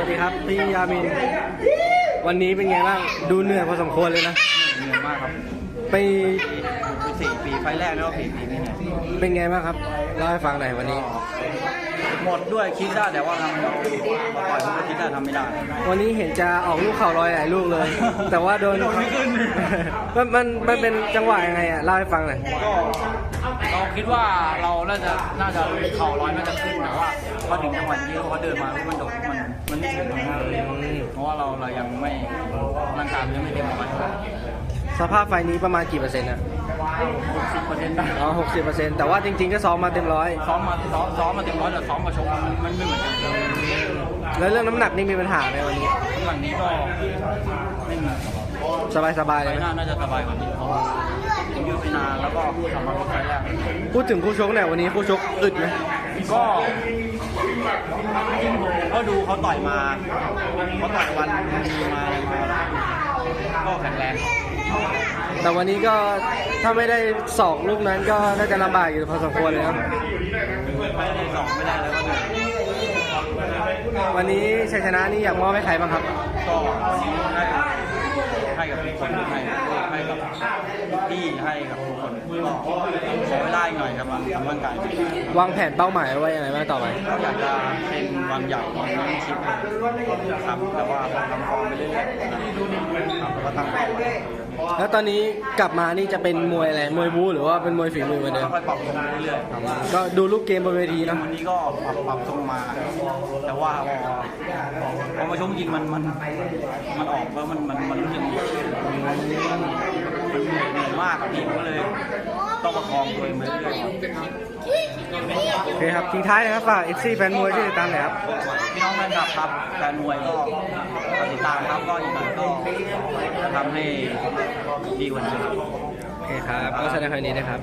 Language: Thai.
วัสดีครับพี่ยามิน วันนี้เป็นไงบ้าง ดูเหนื่อยพอสมควรเลยนะ เหนื่อยมากครับไปปีสี่ปีไฟล์แรกแล้วก็ปีปีนี้เนี่ยเป็นไงบ้างครับเล่าให้ฟังหน่อยวันนี้ หมดด้วยคิดได้แต่ว่าทำปล่อยผมก็คิดได้ทำไม่ได้ วันนี้เห็นจะออกลูกเข่าลอยหลายลูกเลย แต่ว่าโดนโดนไม่ขึ้นมันมันมันเป็นจังหวะยังไงอะเล่าให้ฟังหน่อยก็เรา คิดว่าเราน่าจะน่าจะเข่าร้อยน่าจะขึ้นแต่ว่าพอถึงจังหวะนี้เขาเดินมามันโดดมันมันไม่ถึงเพราะว่าเราเรายังไม่ร่างกายมันยังไม่เต็มร้อยสภาพไฟนี้ประมาณกี่เปอร์เซ็นต์อะหกสิบเปอร์เซ็นต์ได้อ๋อหกสิบเปอร์เซ็นต์แต่ว่าจริงๆก็ซ้อมมาเต็มร้อยซ้อมมาซ้อมซ้อมมาเต็มร้อยแต่ซ้อมมาชกมันมันไม่เหมือนกันแล้วเรื่องน้ำหนักนี่มีปัญหาไหมวันนี้น้ำหนักนี้ก็ไม่มีสบายๆไปเลยไหมหน้าน่าจะสบายกว่านี้เพราะว่ายังยืดไปนานแล้วก็ทำมาเป็นไฟล์แรกพูดถึงคู่ชกเนี่ยวันนี้คู่ชกอึดไหมก็ก็ดูเขาต่อยมาเขาต่อยวันมีมาอะไรมาก็แข็งแรงแต่วันนี้ก็ถ้าไม่ได้สองลูกนั้นก็น่าจะลำบากอยู่พอสมควรเลยครับไม่ได้สองไม่ได้แล้วก็เหนื่อยวันนี้ชัยชนะนี่อยากมอบให้ใครบ้างครับก็ให้ให้กับทุกคนให้ให้กับพี่ให้กับทุกคนก็ ขอเวลาอีกหน่อยครับทำร่างกายวางแผนเป้าหมายไว้ยังไงบ้างต่อไปก็อยากจะเป็นวันใหญ่วันนี้ชิปครับแต่ว่าทำฟอร์มไปเรื่อยๆครับแล้วก็ตั้งใจไว้แล้วตอนนี้กลับมานี่จะเป็นมวยอะไรมวยบู๊หรือว่าเป็นมวยฝีมือเหมือนเดิมค่อยๆปรับตัวเรื่อยๆครับก็ดูลูกเกมบนเวทีนะวันนี้ก็ปรับปรับทรงมา แต่ว่าพอพอมาชกจริงมันมันมันออกแล้วมันมันมันรู้สึกมันเหนื่อยเหนื่อยมากอะพี่ผมก็เลย ต้องประคองตัวเองไปเรื่อยๆโอเคครับทิ้งท้ายนะครับฝาก FC แฟนมวยที่ติดตามหน่อยครับพี่น้องแฟนคลับครับแฟนมวยก็ติดตามครับก็อีกหน่อยก็จะทำให้ดีกว่านี้ครับโอเคครับก็แสดงความยินดีนะครับ